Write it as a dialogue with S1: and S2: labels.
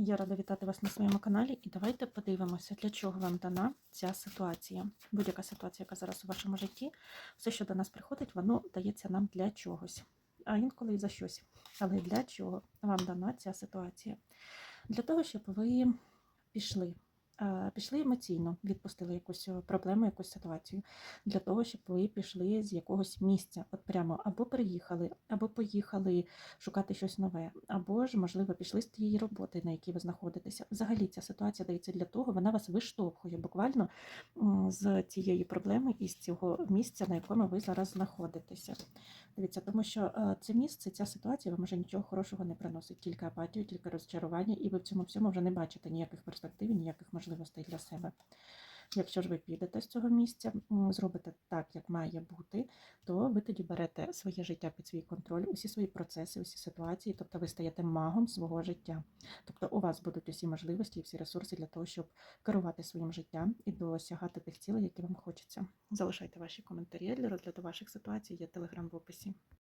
S1: Я рада вітати вас на своєму каналі, і давайте подивимося, для чого вам дана ця ситуація. Будь-яка ситуація, яка зараз у вашому житті, все, що до нас приходить, воно дається нам для чогось, а інколи і за щось. Але для чого вам дана ця ситуація? Для того, щоб ви пішли. Пішли емоційно, відпустили якусь е, проблему, якусь ситуацію, для того, щоб ви пішли з якогось місця, от прямо або приїхали, або поїхали шукати щось нове, або ж, можливо, пішли з тієї роботи, на якій ви знаходитеся. Взагалі ця ситуація дається для того, вона вас виштовхує буквально з цієї проблеми і з цього місця, на якому ви зараз знаходитеся. Дивіться, тому що е, це місце, ця ситуація вам вже нічого хорошого не приносить, тільки апатію, тільки розчарування, і ви в цьому всьому вже не бачите ніяких перспектив, ніяких можливостей для себе. Якщо ж ви підете з цього місця, зробите так, як має бути, то ви тоді берете своє життя під свій контроль, усі свої процеси, усі ситуації, тобто ви стаєте магом свого життя. Тобто у вас будуть усі можливості і всі ресурси для того, щоб керувати своїм життям і досягати тих цілей, які вам хочеться. Залишайте ваші коментарі для розгляду ваших ситуацій, є телеграм в описі.